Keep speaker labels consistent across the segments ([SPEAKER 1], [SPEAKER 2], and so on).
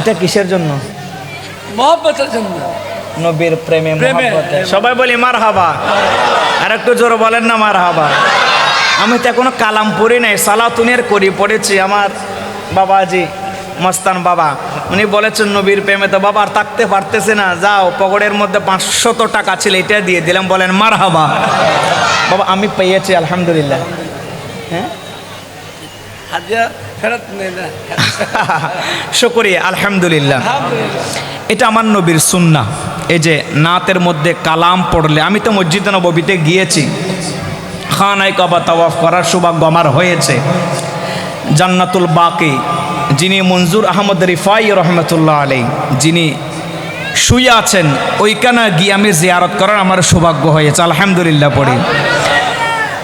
[SPEAKER 1] এটা কিসের জন্য?
[SPEAKER 2] মহব্বতের জন্য।
[SPEAKER 1] নবীর প্রেমে
[SPEAKER 2] প্রেমে।
[SPEAKER 1] মহব্বতে। সবাই বলি মার হাবা আর একটু জোর বলেন না মার হাবা আমি তো এখনও কালাম পড়ি নাই সালাতুনের করি পড়েছি। আমার বাবাজি মস্তান বাবা উনি বলেছেন নবীর প্রেমে তো বাবা আর থাকতে পারতেছে না। যাও পকেটের মধ্যে পাঁচশত টাকা ছিল এটা দিয়ে দিলাম বলেন মার হাবা বাবা আমি পেয়েছি আলহামদুলিল্লাহ। হ্যাঁ?
[SPEAKER 2] হাজিয়া ফেরত নেই না।
[SPEAKER 1] শুকরিয়া আলহামদুলিল্লাহ। এটা আমার নবীর সুন্না এই যে নাতের মধ্যে কালাম পড়লে আমি তো মসজিদে নবীতে গিয়েছি। খানাই কাবা তাওয়াফ করার সৌভাগ্য আমার হয়েছে। জান্নাতুল বাকি যিনি মঞ্জুর আহমদ রিফাই রহমতুল্লাহ আলী যিনি শুয়ে আছেন ওইখানে গিয়ে আমি জিয়ারত করার আমার সৌভাগ্য হয়েছে। আলহামদুলিল্লাহ পড়ি।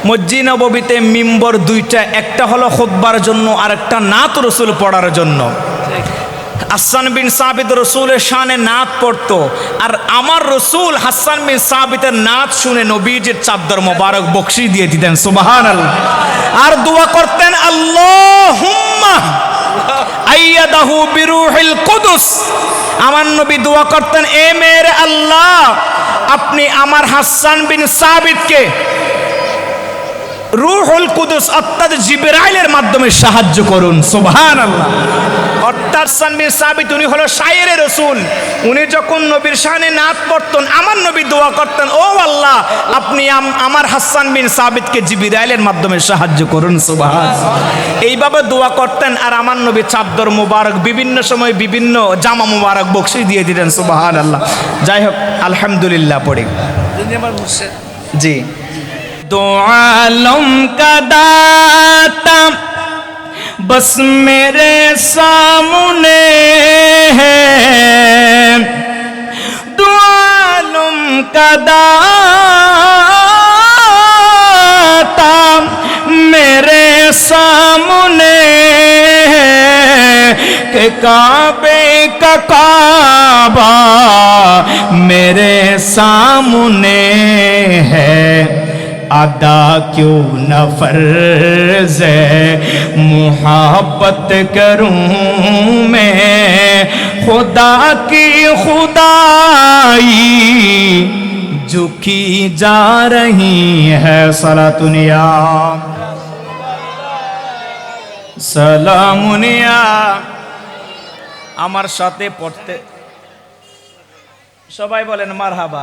[SPEAKER 1] মসজিদ নবীতে মিম্বর দুইটা, একটা হলো খোদবার জন্য আর একটা নাত রসুল পড়ার জন্য। হাসান বিন সাবিত রসুলের শানে নাত পড়তো। আর আমার রসুল হাসান বিন সাবিতের নাত শুনে নবীজির চাদর মোবারক বকশি দিয়ে দিতেন সুবাহান আর দোয়া করতেন আল্লাহ আইয়াদাহু বিরুহিল কুদুস। আমার নবী দোয়া করতেন, এ মেয়ের আল্লাহ, আপনি আমার হাসান বিন সাবিতকে রুহুল কুদুস অর্থাৎ জিবরাইলের মাধ্যমে সাহায্য করুন সুবহান আল্লাহ অর্থাৎ সানবির সাবিত উনি হলো শায়ের রসুল। উনি যখন নবীর শানে নাত পড়তেন আমার নবী দোয়া করতেন ও আল্লাহ আপনি আম- আমার হাসান বিন সাবিতকে জিবরাইলের মাধ্যমে সাহায্য করুন সুবহান এইভাবে দোয়া করতেন আর আমার নবী চাদর মুবারক বিভিন্ন সময় বিভিন্ন জামা মুবারক বক্সি দিয়ে দিতেন সুবহান আল্লাহ যাই হোক আলহামদুলিল্লাহ পড়ি।
[SPEAKER 2] যিনি
[SPEAKER 1] دو عالم کا داتا بس میرے سامنے ہے۔ دو عالم کا داتا میرے سامنے ہے کہ کعبے کا کعبہ میرے سامنے ہے۔ अदा क्यों न फर्ज है मुहब्बत करूं मैं खुदा की खुदाई झुकी जा रही है सलातुनिया সালামুনিয়া আমার সাথে পড়তে সবাই বলেন মারহাবা